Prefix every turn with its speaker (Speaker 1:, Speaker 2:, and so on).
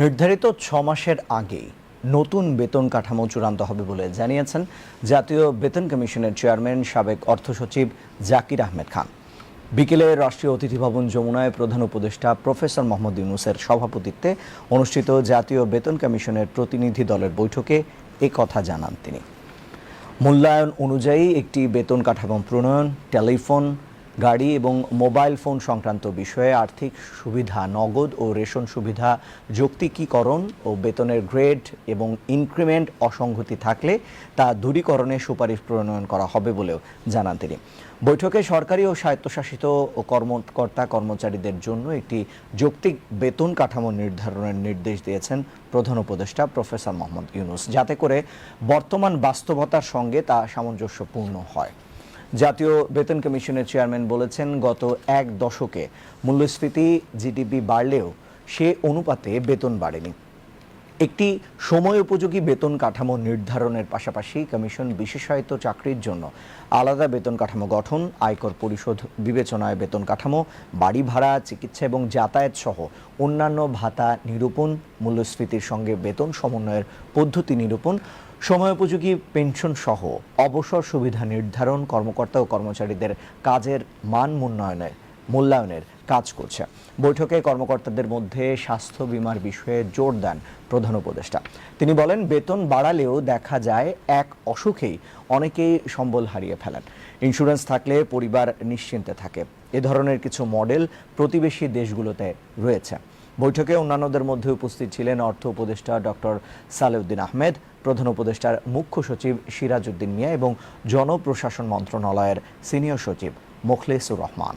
Speaker 1: নির্ধারিত ছ মাসের আগেই নতুন বেতন কাঠামো চূড়ান্ত হবে বলে জানিয়েছেন জাতীয় বেতন কমিশনের চেয়ারম্যান সাবেক অর্থ সচিব জাকির আহমেদ খান। বিকেলে রাষ্ট্রীয় অতিথি ভবন যমুনায় প্রধান উপদেষ্টা প্রফেসর মোহাম্মদ ইউনুসের সভাপতিত্বে অনুষ্ঠিত জাতীয় বেতন কমিশনের প্রতিনিধি দলের বৈঠকে এ কথা জানান তিনি। মূল্যায়ন অনুযায়ী একটি বেতন কাঠামো প্রণয়ন, টেলিফোন গাড়ি এবং মোবাইল ফোন সংক্রান্ত বিষয়ে আর্থিক সুবিধা, নগদ ও রেশন সুবিধা, যৌক্তিকীকরণ ও বেতনের গ্রেড এবং ইনক্রিমেন্ট অসঙ্গতি থাকলে তা দূরীকরণে সুপারিশ প্রণয়ন করা হবে বলেও জানান তিনি। বৈঠকে সরকারি ও স্বায়ত্তশাসিত ও কর্মকর্তা কর্মচারীদের জন্য একটি যৌক্তিক বেতন কাঠামো নির্ধারণের নির্দেশ দিয়েছেন প্রধান উপদেষ্টা প্রফেসর মোহাম্মদ ইউনুস। যাতে করে বর্তমান বাস্তবতার সঙ্গে তা সামঞ্জস্যপূর্ণ হয়। জাতীয় বেতন কমিশনের চেয়ারম্যান বলেছেন, গত এক দশকে মূল্যস্ফীতি, জিডিপি বাড়লেও সে অনুপাতে বেতন বাড়েনি। একটি সময় উপযোগী বেতন কাঠামো নির্ধারণের পাশাপাশি কমিশন বিশেষায়িত চাকরির জন্য আলাদা বেতন কাঠামো গঠন, আয়কর পরিশোধ, বিবেচনায় বেতন কাঠামো, বাড়ি ভাড়া, চিকিৎসা এবং যাতায়াত সহ অন্যান্য ভাতা নিরূপণ, মূল্যস্ফীতির সঙ্গে বেতন সমন্বয়ের পদ্ধতি নিরূপণ, সময়োপযোগী পেনশন সহ অবসর সুবিধা নির্ধারণ, কর্মকর্তা ও কর্মচারীদের কাজের মান উন্নয়নে মূল্যায়নের কাজ করছে। বৈঠকে কর্মকর্তাদের মধ্যে স্বাস্থ্য বিমার বিষয়ে জোর দেন প্রধান উপদেষ্টা। তিনি বলেন, বেতন বাড়ালেও দেখা যায় এক অসুখেই অনেকেই সম্বল হারিয়ে ফেলেন। ইন্স্যুরেন্স থাকলে পরিবার নিশ্চিন্তে থাকে। এ ধরনের কিছু মডেল প্রতিবেশী দেশগুলোতে রয়েছে। বৈঠকে অন্যান্যদের মধ্যে উপস্থিত ছিলেন অর্থ উপদেষ্টা ডক্টর সালেউদ্দিন আহমেদ, প্রধান উপদেষ্টার মুখ্য সচিব সিরাজউদ্দিন মিয়া এবং জনপ্রশাসন মন্ত্রণালয়ের সিনিয়র সচিব মোখলেসুর রহমান।